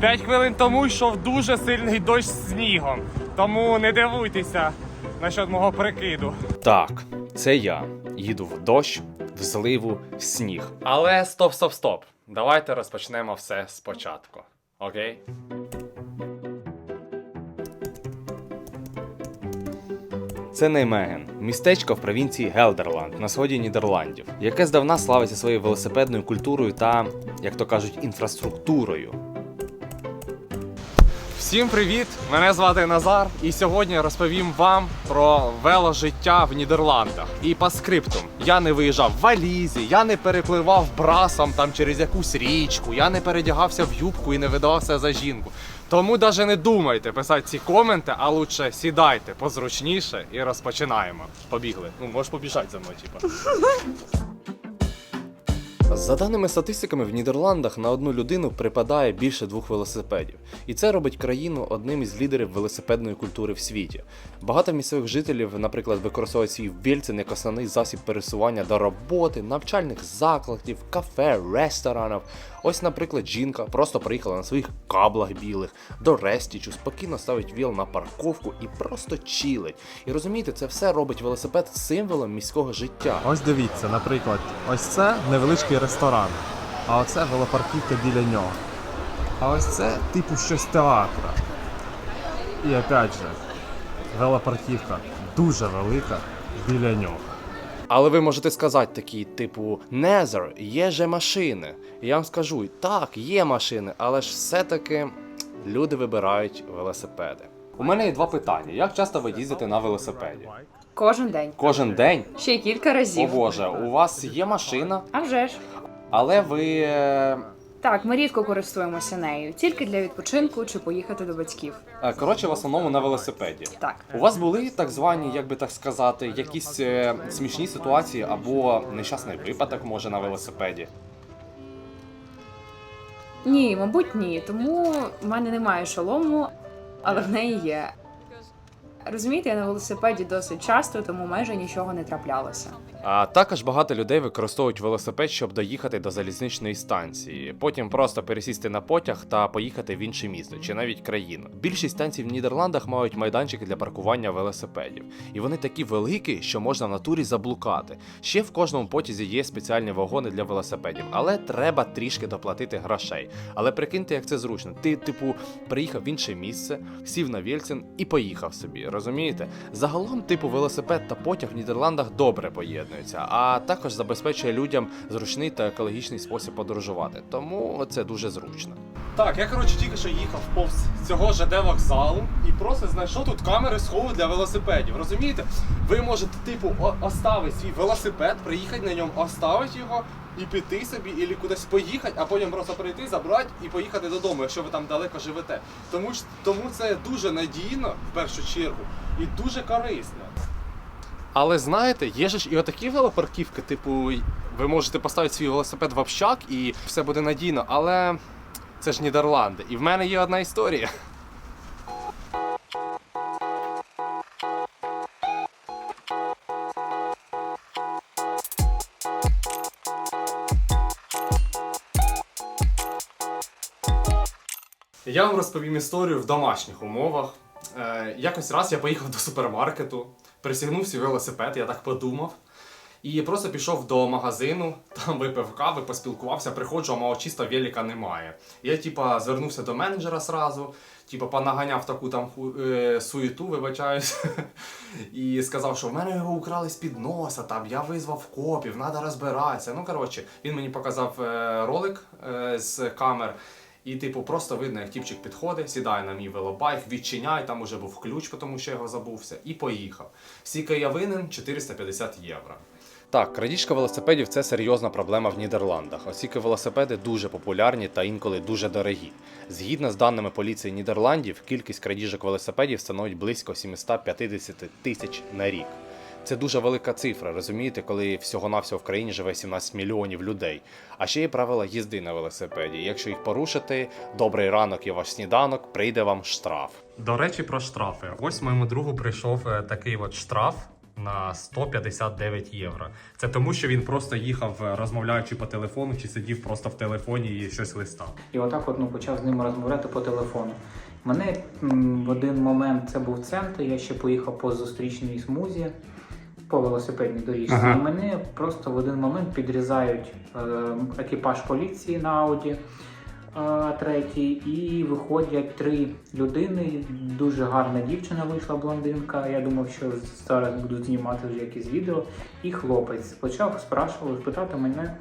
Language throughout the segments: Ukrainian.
5 хвилин тому йшов дуже сильний дощ з снігом. Тому не дивуйтеся насчет мого прикиду. Так, це я. Їду в дощ, в зливу, в сніг. Але стоп, стоп, стоп. Давайте розпочнемо все спочатку. Окей? Це Неймеген, містечко в провінції Гелдерланд на сході Нідерландів, яке здавна славиться своєю велосипедною культурою та, як то кажуть, інфраструктурою. Всім привіт! Мене звати Назар, і сьогодні розповім вам про веложиття в Нідерландах. І по скриптум я не виїжджав в валізі, я не перепливав брасом там через якусь річку, я не передягався в юбку і не видавався за жінку. Тому навіть не думайте писати ці коменти, а лучше сідайте позручніше і розпочинаємо. Побігли. Ну, можеш побіжати за мною, типа. За даними статистиками, в Нідерландах на одну людину припадає більше двох велосипедів, і це робить країну одним із лідерів велосипедної культури в світі. Багато місцевих жителів, наприклад, використовують свій вільцин як основний засіб пересування до роботи, навчальних закладів, кафе, ресторанів. Ось, наприклад, жінка просто приїхала на своїх каблах білих до Рестічу, спокійно ставить віл на парковку і просто чилить. І розумієте, це все робить велосипед символом міського життя. Ось дивіться, наприклад, ось це невеличкий ресторан, а оце велопарківка біля нього. А ось це типу щось театра. І опять же, велопарківка дуже велика біля нього. Але ви можете сказати такі, типу, Незер, є же машини. І я вам скажу, так, є машини, але ж все-таки люди вибирають велосипеди. У мене є два питання: як часто ви їздите на велосипеді? Кожен день. Кожен день? Ще кілька О разів. Боже, у вас є машина, А вже ж. але ви. е, Так, ми рідко користуємося нею, тільки для відпочинку чи поїхати до батьків. е, Коротше, в основному на велосипеді. Так. У вас були так звані, як би так сказати, якісь е, смішні ситуації або нещасний випадок, може, на велосипеді? Ні, мабуть, ні. Тому в мене немає шолому, але в неї є. Розумієте, я на велосипеді досить часто, тому майже нічого не траплялося. А також багато людей використовують велосипед, щоб доїхати до залізничної станції, потім просто пересісти на потяг та поїхати в інше місто чи навіть країну. Більшість станцій в Нідерландах мають майданчики для паркування велосипедів, і вони такі великі, що можна в натурі заблукати. Ще в кожному потязі є спеціальні вагони для велосипедів, але треба трішки доплатити грошей. Але прикиньте, як це зручно. Ти, типу, приїхав в інше місце, сів на Вільцин і поїхав собі. Розумієте? Загалом, типу, велосипед та потяг в Нідерландах добре поєднуються, а також забезпечує людям зручний та екологічний спосіб подорожувати. Тому це дуже зручно. Так, я коротше тільки що їхав повз цього ЖД вокзалу і просто знайшов тут камери схову для велосипедів. Розумієте? Ви можете, типу, оставити свій велосипед, приїхати на ньому, оставити його і піти собі, і кудись поїхати, а потім просто прийти, забрати і поїхати додому, якщо ви там далеко живете. Тому тому це дуже надійно в першу чергу і дуже корисно. Але знаєте, є ж і отакі велопарківки, типу, ви можете поставити свій велосипед в общак і все буде надійно, але це ж Нідерланди. І в мене є одна історія. Я вам розповім історію в домашніх умовах. Е, якось раз я поїхав до супермаркету, присягнув свій велосипед, я так подумав. І просто пішов до магазину, там випив кави, поспілкувався, приходжу, а мого чисто велика немає. Я, типа, звернувся до менеджера сразу, типа, понаганяв таку там е, суєту, вибачаюсь, і сказав, що в мене його украли з-під носа, там, я визвав копів, треба розбиратися. Ну, коротше, він мені показав е, ролик е, з камер. І, типу, просто видно, як тіпчик підходить, сідає на мій велобайк, відчиняє, там уже був ключ, тому що його забувся, і поїхав. Скільки я винен 450 євро. Так, крадіжка велосипедів це серйозна проблема в Нідерландах, оскільки велосипеди дуже популярні та інколи дуже дорогі. Згідно з даними поліції Нідерландів, кількість крадіжок велосипедів становить близько 750 тисяч на рік. Це дуже велика цифра, розумієте, коли всього-навсього в країні живе 17 мільйонів людей. А ще є правила їзди на велосипеді. Якщо їх порушити, добрий ранок і ваш сніданок, прийде вам штраф. До речі, про штрафи. Ось моєму другу прийшов е, такий от штраф на 159 євро. Це тому, що він просто їхав е, розмовляючи по телефону, чи сидів просто в телефоні і щось листав. І отак от, ну, почав з ними розмовляти по телефону. Мене в один момент це був центр, я ще поїхав по зустрічній смузі по велосипедній доріжці. Ага. І мене просто в один момент підрізають е, екіпаж поліції на Ауді. е, Третій, і виходять три людини. Дуже гарна дівчина вийшла блондинка. Я думав, що зараз будуть знімати вже якісь відео. І хлопець почав спрашувати, питати мене,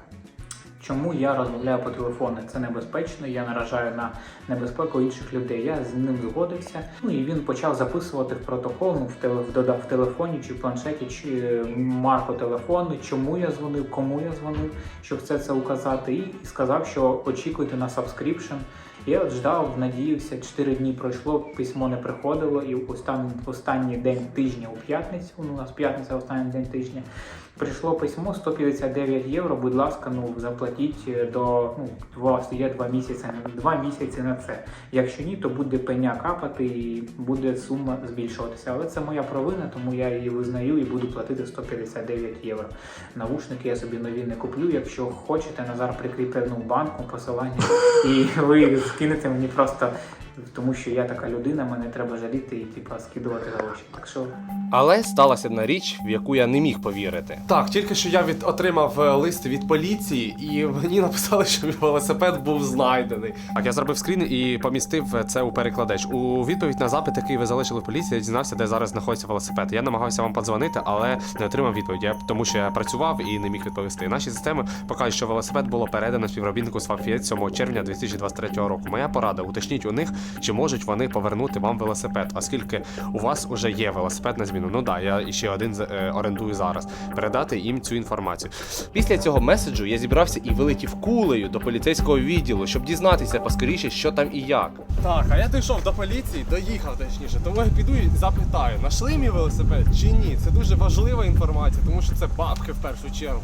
чому я розмовляю по телефону. Це небезпечно, я наражаю на небезпеку інших людей. Я з ним згодився. Ну і він почав записувати в протокол, ну, в, теле, в, телефоні чи в планшеті, чи марку телефону, чому я дзвонив, кому я дзвонив, щоб все це указати. І сказав, що очікуйте на subscription. Я от ждав, надіявся, 4 дні пройшло, письмо не приходило, і останній, останній день тижня у п'ятницю, ну, у нас п'ятниця останній день тижня, прийшло письмо 159 євро. Будь ласка, ну заплатіть е, до ну, вас є два місяці, два місяці на це. Якщо ні, то буде пеня капати і буде сума збільшуватися. Але це моя провина, тому я її визнаю і буду платити 159 євро. Навушники я собі нові не куплю. Якщо хочете, Назар прикріпив ну, банку, посилання, і ви скинете мені просто. Тому що я така людина, мене треба жаліти і типа скидувати гроші. Так що Але сталася одна річ, в яку я не міг повірити. Так, тільки що я від отримав е, лист від поліції, і мені написали, що мій велосипед був знайдений. Так, я зробив скрін і помістив це у перекладач. У відповідь на запит, який ви залишили в поліції, я дізнався, де зараз знаходиться велосипед. Я намагався вам подзвонити, але не отримав відповіді, я- тому що я працював і не міг відповісти. Наші системи показують, що велосипед було передано співробітнику Свафієт 7 червня 2023 року. Моя порада: уточніть у них, чи можуть вони повернути вам велосипед, оскільки у вас уже є велосипед на зміну. Ну да, я ще один е, орендую зараз. Передати їм цю інформацію. Після цього меседжу я зібрався і вилетів кулею до поліцейського відділу, щоб дізнатися поскоріше, що там і як. Так, а я дійшов до поліції, доїхав точніше. Тому я піду і запитаю, нашли мій велосипед чи ні. Це дуже важлива інформація, тому що це бабки в першу чергу.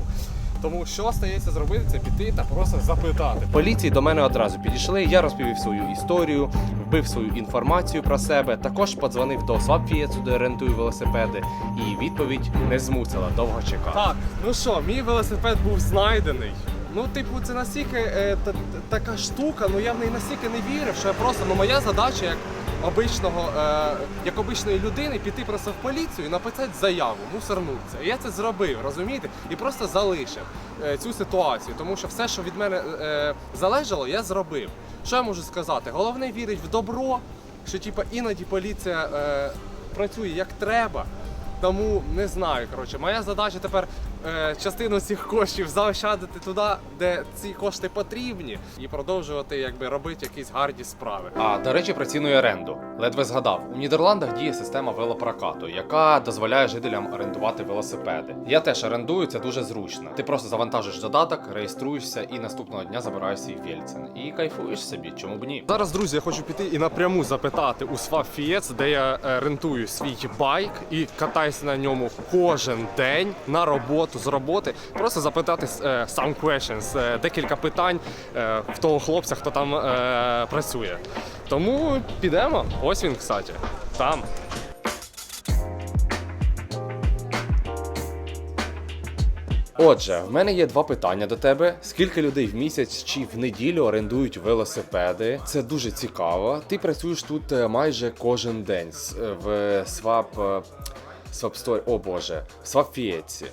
Тому що стається зробити, це піти та просто запитати. Поліції до мене одразу підійшли. Я розповів свою історію, вбив свою інформацію про себе. Також подзвонив до Свапфієцу, де орендую велосипеди, і відповідь не змусила довго чекати. Так, ну що, мій велосипед був знайдений. Ну, типу, це настільки е, та- така штука, ну я в неї настільки не вірив, що я просто, ну моя задача як обичного, е, як обичної людини піти просто в поліцію і написати заяву, мусорнутися. І я це зробив, розумієте? І просто залишив е, цю ситуацію, тому що все, що від мене е, залежало, я зробив. Що я можу сказати? Головне вірить в добро, що типу, іноді поліція е, працює як треба. Тому не знаю. Коротше, моя задача тепер частину цих коштів заощадити туди, де ці кошти потрібні, і продовжувати якби робити якісь гарні справи. А до речі, про ціну і оренду. Ледве згадав. У Нідерландах діє система велопрокату, яка дозволяє жителям орендувати велосипеди. Я теж орендую, це дуже зручно. Ти просто завантажиш додаток, реєструєшся і наступного дня забираєш свій фельцин. І кайфуєш собі, чому б ні? Зараз, друзі, я хочу піти і напряму запитати у Свав Фієц, де я е, рентую свій байк і катаюся на ньому кожен день на роботу з роботи. Просто запитати е, some questions, е, декілька питань е, в того хлопця, хто там працює. Тому підемо. Ось він, кстати. Там. Отже, в мене є два питання до тебе: скільки людей в місяць чи в неділю орендують велосипеди? Це дуже цікаво. Ти працюєш тут майже кожен день в свап. Е, о боже, в Свапфієці.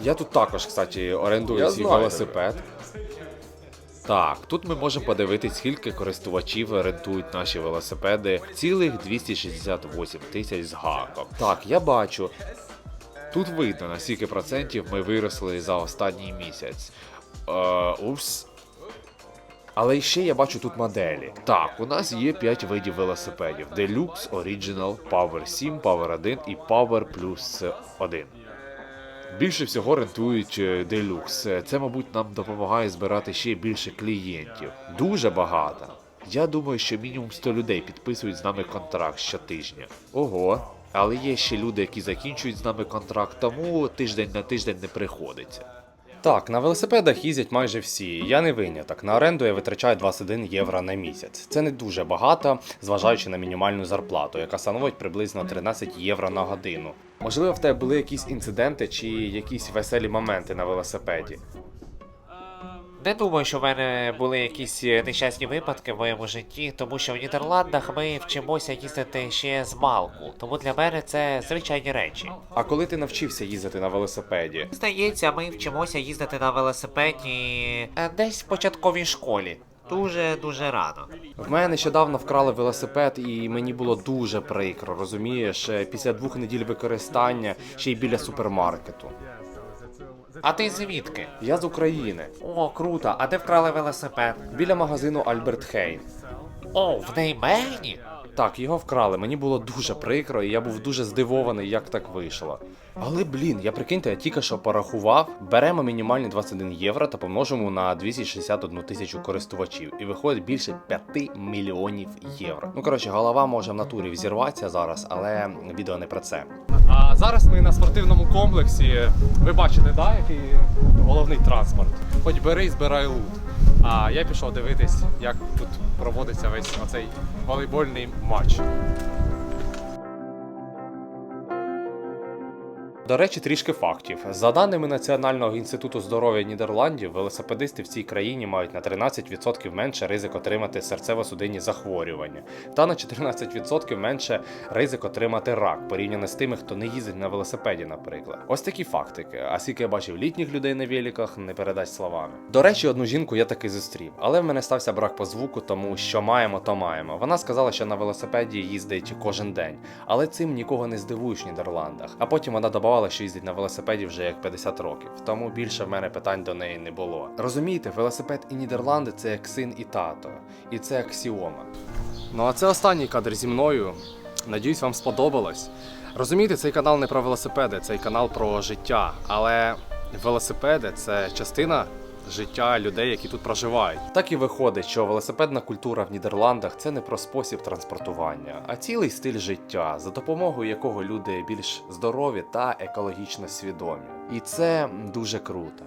Я тут також, кстати, орендую Я свій знаю велосипед. Так, тут ми можемо подивитись, скільки користувачів орендують наші велосипеди. Цілих 268 тисяч з гаком. Так, я бачу. Тут видно, на скільки процентів ми виросли за останній місяць. Е, упс. Але ще я бачу тут моделі. Так, у нас є 5 видів велосипедів: Deluxe, Original, Power 7, Power 1 і Power Plus 1. Більше всього рентують е, Deluxe. Е, Це, мабуть, нам допомагає збирати ще більше клієнтів. Дуже багато. Я думаю, що мінімум 100 людей підписують з нами контракт щотижня. Ого. Але є ще люди, які закінчують з нами контракт, тому тиждень на тиждень не приходиться. Так, на велосипедах їздять майже всі. Я не виняток. На оренду я витрачаю 21 євро на місяць. Це не дуже багато, зважаючи на мінімальну зарплату, яка становить приблизно 13 євро на годину. Можливо, в тебе були якісь інциденти чи якісь веселі моменти на велосипеді. Не думаю, що в мене були якісь е, нещасні випадки в моєму житті, тому що в Нідерландах ми вчимося їздити ще з малку. Тому для мене це звичайні речі. А коли ти навчився їздити на велосипеді? Здається, ми вчимося їздити на велосипеді е, десь в початковій школі. Дуже дуже рано. В мене нещодавно вкрали велосипед, і мені було дуже прикро, розумієш, Е, після двох неділь використання ще й біля супермаркету. А ти звідки? Я з України, О, круто, а де вкрали велосипед? біля магазину Альберт Хейн. О, в Неймені? Так, його вкрали. Мені було дуже прикро, і я був дуже здивований, як так вийшло. Але блін, я прикиньте, я тільки що порахував, беремо мінімальні 21 євро та помножимо на 261 тисячу користувачів, і виходить більше 5 мільйонів євро. Ну коротше, голова може в натурі взірватися зараз, але відео не про це. А зараз ми на спортивному комплексі. Ви бачите, да, який головний транспорт. Хоч бери і збирай лут. А я пішов дивитись, як тут проводиться весь оцей волейбольний матч. До речі, трішки фактів. За даними Національного інституту здоров'я Нідерландів, велосипедисти в цій країні мають на 13% менше ризик отримати серцево-судинні захворювання, та на 14% менше ризик отримати рак, порівняно з тими, хто не їздить на велосипеді, наприклад. Ось такі фактики. А скільки я бачив літніх людей на великах, не передасть словами. До речі, одну жінку я таки зустрів, але в мене стався брак по звуку, тому що маємо, то маємо. Вона сказала, що на велосипеді їздить кожен день, але цим нікого не здивуєш в Нідерландах. А потім вона додавала, що їздить на велосипеді вже як 50 років, тому більше в мене питань до неї не було. Розумієте, велосипед і Нідерланди це як син і тато, і це як Сіома. Ну а це останній кадр зі мною. Надіюсь, вам сподобалось. Розумієте, цей канал не про велосипеди, цей канал про життя. Але велосипеди це частина життя людей, які тут проживають. Так і виходить, що велосипедна культура в Нідерландах це не про спосіб транспортування, а цілий стиль життя, за допомогою якого люди більш здорові та екологічно свідомі. І це дуже круто.